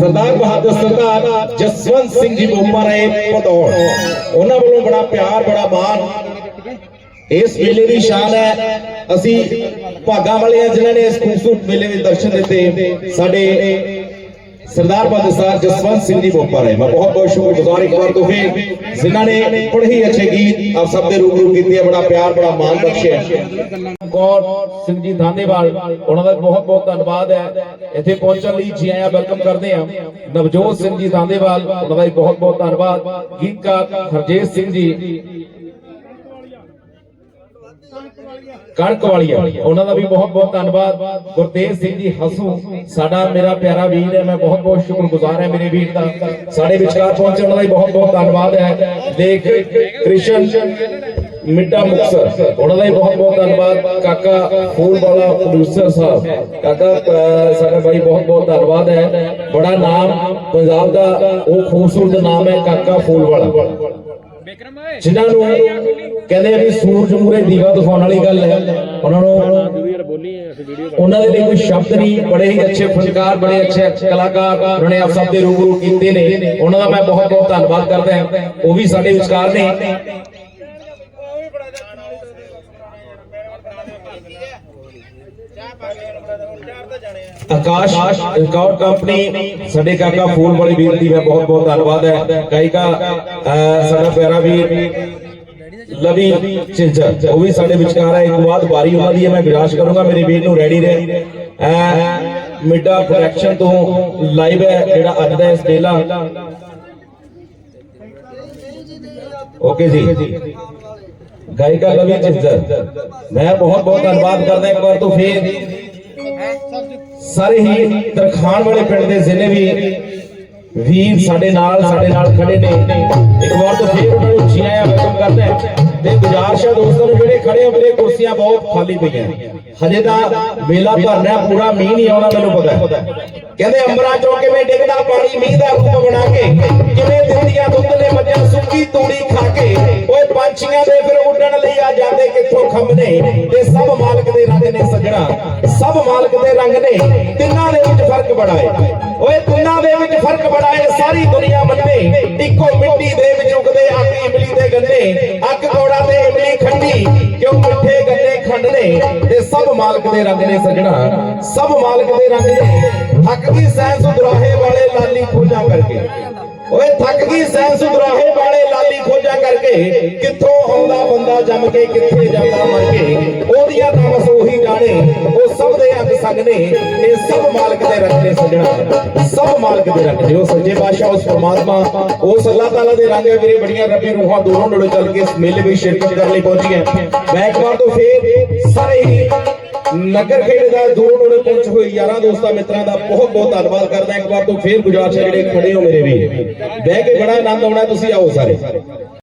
ਸਰਦਾਰ ਬਹਾਦਰ ਸਰਦਾਰ ਜਸਵੰਤ ਸਿੰਘ ਜੀ ਬੋਪਾ ਰਹੇ ਪਧੌੜ ਉਹਨਾਂ ਵੱਲੋਂ ਬੜਾ ਪਿਆਰ, ਬੜਾ ਮਾਣ। ਇਸ ਮੇਲੇ ਦੀ ਸ਼ਾਨ ਹੈ। ਅਸੀਂ ਭਾਗਾਂ ਵਾਲੇ ਆ ਜਿਨ੍ਹਾਂ ਨੇ ਇਸ ਖੂਬਸੂਰਤ ਮੇਲੇ ਵਿੱਚ ਦਰਸ਼ਨ ਦਿੱਤੇ। ਸਾਡੇ ਸਰਦਾਰ ਬਹਾਦਰ ਸਾਹਿਬ ਜਸਵੰਤ ਸਿੰਘ ਜੀ ਬੋਪਾ ਰਹੇ। ਮੈਂ ਬਹੁਤ ਬਹੁਤ ਸ਼ੁਕਰਗੁਜ਼ਾਰ ਇੱਕ ਵਾਰ ਤੋਂ ਫਿਰ ਜਿਨ੍ਹਾਂ ਨੇ ਬੜੇ ਹੀ ਅੱਛੇ ਗੀਤ ਆਪ ਸਭ ਦੇ ਰੂਬਰੂ ਕੀਤੇ ਆ, ਬੜਾ ਪਿਆਰ, ਬੜਾ ਕੌਰ ਸਿੰਘ ਜੀ ਧਾਨੇਵਾਲ, ਉਹਨਾਂ ਦਾ ਬਹੁਤ ਬਹੁਤ ਧੰਨਵਾਦ ਹੈ। ਇੱਥੇ ਪਹੁੰਚਣ ਲਈ ਜੀ ਆਇਆਂ ਵੈਲਕਮ ਕਰਦੇ ਹਾਂ। ਨਵਜੋਤ ਸਿੰਘ ਜੀ ਧਾਨੇਵਾਲ, ਉਹਨਾਂ ਦਾ ਬਹੁਤ ਬਹੁਤ ਧੰਨਵਾਦ। ਗੀਤਕਾਰ ਹਰਜੀਤ ਸਿੰਘ ਜੀ ਕਣਕ ਵਾਲੀਆ। ਉਹਨਾਂ ਦਾ ਵੀ ਬਹੁਤ ਬਹੁਤ ਧੰਨਵਾਦ। ਗੁਰਤੇਜ ਸਿੰਘ ਜੀ ਹਸੂ। ਸਾਡਾ ਮੇਰਾ ਪਿਆਰਾ ਵੀਰ ਹੈ। ਮੈਂ ਬਹੁਤ ਬਹੁਤ ਸ਼ੁਕਰਗੁਜ਼ਾਰ ਹਾਂ ਮੇਰੇ ਵੀਰ ਦਾ। ਸਾਡੇ ਵਿਚਕਾਰ ਪਹੁੰਚਣ ਦਾ ਬਹੁਤ ਬਹੁਤ ਧੰਨਵਾਦ ਹੈ। ਦੇਖ ਕ੍ਰਿਸ਼ਨ ਮਿੱਟਾ ਮੁਕਸਰ ਉਹਨਾਂ ਦਾ ਵੀ ਬਹੁਤ ਬਹੁਤ ਧੰਨਵਾਦ। ਕਾਕਾ ਫੂਲ ਵਾਲਾ ਪ੍ਰੋਡਿਊਸਰ ਸਾਹਿਬ। ਕਾਕਾ ਅਹ, ਸਾਡਾ ਭਾਈ ਬਹੁਤ ਬਹੁਤ ਧੰਨਵਾਦ ਹੈ। ਬੜਾ ਨਾਮ ਪੰਜਾਬ ਦਾ ਉਹ ਖੂਬਸੂਰਤ ਨਾਮ ਹੈ ਕਾਕਾ ਫੂਲ ਵਾਲਾ ਜਿਨ੍ਹਾਂ ਨੂੰ ਕਹਿੰਦੇ ਆ ਵੀ ਸੂਰਜ ਮੂਰੇ ਦੀਵਾ ਦਿਖਾਉਣ ਵਾਲੀ ਗੱਲ ਹੈ। ਉਹਨਾਂ ਨੂੰ ਉਹਨਾਂ ਦੇ ਲਈ ਕੋਈ ਸ਼ਬਦ ਨਹੀਂ ਬੜੇ ਹੀ ਅੱਛੇ ਫਨਕਾਰ ਬੜੇ ਅੱਛੇ ਕਲਾਕਾਰ ਉਹਨਾਂ ਨੇ ਆਪ ਸਭ ਦੇ ਰੂਬਰੂ ਕੀਤੇ ਨੇ। ਉਹਨਾਂ ਦਾ ਮੈਂ ਬਹੁਤ ਬਹੁਤ ਧੰਨਵਾਦ ਕਰਦਾ ਹਾਂ। ਉਹ ਵੀ ਸਾਡੇ ਵਿਚਕਾਰ ਨੇ। ਆਕਾਸ਼ ਰਿਕਾਰਡ ਕੰਪਨੀ ਸਾਡੇ ਕਾਕਾ ਫੂਲ ਵਾਲੀ ਵੀਰ ਦੀ ਮੈਂ ਬਹੁਤ ਬਹੁਤ ਧੰਨਵਾਦ ਹੈ। ਗਾਇਕਾ ਸਾਡਾ ਪਿਆਰਾ ਵੀਰ ਲਵੀ ਚਿੰਚਰ ਉਹ ਵੀ ਸਾਡੇ ਵਿਚਕਾਰ ਹੈ। ਇੱਕ ਬਾਤ ਬਾਰੀ ਉਹਨਾਂ ਦੀ ਹੈ ਮੈਂ ਵਿਰਾਸ਼ ਕਰੂੰਗਾ ਮੇਰੇ ਵੀਰ ਨੂੰ ਰੈਡੀ ਰਹੇ ਅਹ, ਮਿੱਡਾ ਪ੍ਰੋਡਕਸ਼ਨ ਤੋਂ ਲਾਈਵ ਹੈ ਜਿਹੜਾ ਅੱਜ ਦਾ ਇਸ ਮੇਲਾ। ਓਕੇ ਜੀ। ਗਾਇਕਾ ਲਵੀ ਚਿੰਚਰ ਮੈਂ ਬਹੁਤ ਬਹੁਤ ਧੰਨਵਾਦ ਕਰਦਾ ਇੱਕ ਵਾਰ ਤੋਂ ਫੇਰ। ਸਾਰੇ ਹੀ ਤਰਖਾਨ ਵਾਲੇ ਪਿੰਡ ਦੇ ਜ਼ਿਲ੍ਹੇ ਵੀ ਵੀਰ ਸਾਡੇ ਨਾਲ ਸਾਡੇ ਨਾਲ ਖੜੇ ਨੇ ਇੱਕ ਵਾਰ ਤੋਂ ਫੇਰ ਉਹਨਾਂ ਨੂੰ ਜੀ ਆਇਆਂ ਵੈਲਕਮ ਕਰਦੇ ਹਾਂ। ਤੇ ਗੁਜ਼ਾਰਿਸ਼ ਹੈ ਦੋਸਤਾਂ ਨੂੰ ਜਿਹੜੇ ਖੜੇ ਹੋ ਮੇਰੇ ਕੁਰਸੀਆਂ ਬਹੁਤ ਖਾਲੀ ਪਈਆਂ। ਹਜੇ ਤਾਂ ਮੇਲਾ ਭਰਨਾ ਹੈ, ਪੂਰਾ ਮੀਂਹ ਨਹੀਂ ਆਉਣਾ ਮੈਨੂੰ ਪਤਾ ਕਹਿੰਦੇ ਅੰਬਰਾਂ ਚੋਂ ਕਿਵੇਂ ਡਿੱਗਦਾ ਪਾਣੀ ਮੀਂਹ ਦਾ ਰੂਪ ਬਣਾ ਕੇ ਕਿਵੇਂ ਆ ਜਾਂਦੇ ਕਿੱਥੋਂ ਤੇ ਸਭ ਮਾਲਕ ਦੇ ਰੰਗ ਨੇ ਸੱਜਣਾ। ਸਭ ਮਾਲਕ ਦੇ ਰੰਗ ਨੇ, ਤਿੰਨਾਂ ਦੇ ਵਿੱਚ ਫ਼ਰਕ ਬੜਾ ਹੈ ਓਏ, ਤਿੰਨਾਂ ਦੇ ਵਿੱਚ ਫ਼ਰਕ ਬੜਾ ਹੈ ਸਾਰੀ ਦੁਨੀਆ ਮੰਨੇ ਇੱਕੋ ਮਿੱਟੀ ਦੇ ਵਿੱਚ ਉਗਦੇ, ਅੱਗ ਇਮਲੀ ਦੇ ਗੰਨੇ। ਅੱਗ ਕੋੜਾ ਤੇ ਇਮਲੀ ਖੰਡੀ, ਕਿਉਂ ਮਿੱਠੇ ਗੰਨੇ ਖੰਡ ਤੇ ਸਭ ਮਾਲਕ ਦੇ ਰੰਗ ਨੇ ਸੱਜਣਾ। ਸਭ ਮਾਲਕ ਦੇ ਰੰਗ ਨੇ। ਥੱਕ ਗਈ ਸੈਂਸ ਦੁਰਾਹੇ ਵਾਲੇ ਲਾਲੀ ਖੋਜਾਂ ਕਰਕੇ। ਓਏ, ਥੱਕ ਗਈ ਸੈਂਸ ਦੁਰਾਹੇ ਵਾਲੇ ਲਾਲੀ ਖੋਜਾਂ ਕਰਕੇ ਕਿੱਥੋਂ ਆਉਂਦਾ ਜੰਮ ਕੇ ਕਿੱਥੇ ਜਾਂਦਾ ਮਰ ਕੇ? ਉਹਦੀਆਂ ਤਾਂ ਬਸ ਉਹੀ ਜਾਣੇ, ਉਹ ਸਭ ਦੇ ਅੰਗ ਸੰਗ ਨੇ, ਇਹ ਸਭ ਮਾਲਕ ਦੇ ਰੰਗ ਨੇ ਸਭ ਮਾਲਕ ਦੇ ਰੰਗ ਉਹ ਸੱਚੇ ਪਾਤਸ਼ਾਹ, ਉਸ ਪ੍ਰਮਾਤਮਾ, ਉਸ ਅੱਲਾਹ ਤਾਲਾ ਦੇ ਰੰਗ ਵੀਰੇ, ਬੜੀਆਂ ਰੱਬੀ ਰੂਹਾਂ ਦੂਰੋਂ ਨੇੜੇ ਚੱਲ ਕੇ ਇਸ ਮੇਲੇ ਵਿੱਚ ਸ਼ਿਰਕਤ ਕਰਨ ਲਈ ਪਹੁੰਚੀਆਂ। ਮੈਂ ਇੱਕ ਵਾਰ ਤੋਂ ਫੇਰ ਸਾਰੇ ਹੀ ਨਗਰ ਖੇਡ ਦਾ ਦੂਰੋਂ ਨੇੜੇ ਪਹੁੰਚ ਹੋਏ ਯਾਰਾਂ ਦੋਸਤਾਂ ਮਿੱਤਰਾਂ ਦਾ ਬਹੁਤ ਬਹੁਤ ਧੰਨਵਾਦ ਕਰਦਾ। ਇੱਕ ਵਾਰ ਤੋਂ ਫੇਰ ਗੁਜ਼ਾਰਿਸ਼ ਹੈ ਜਿਹੜੇ ਖੜੇ ਹੋ ਮੇਰੇ ਵੀਰ। ਬਹਿ ਕੇ ਬੜਾ ਆਨੰਦ ਆਉਣਾ ਤੁਸੀਂ ਆਓ ਸਾਰੇ।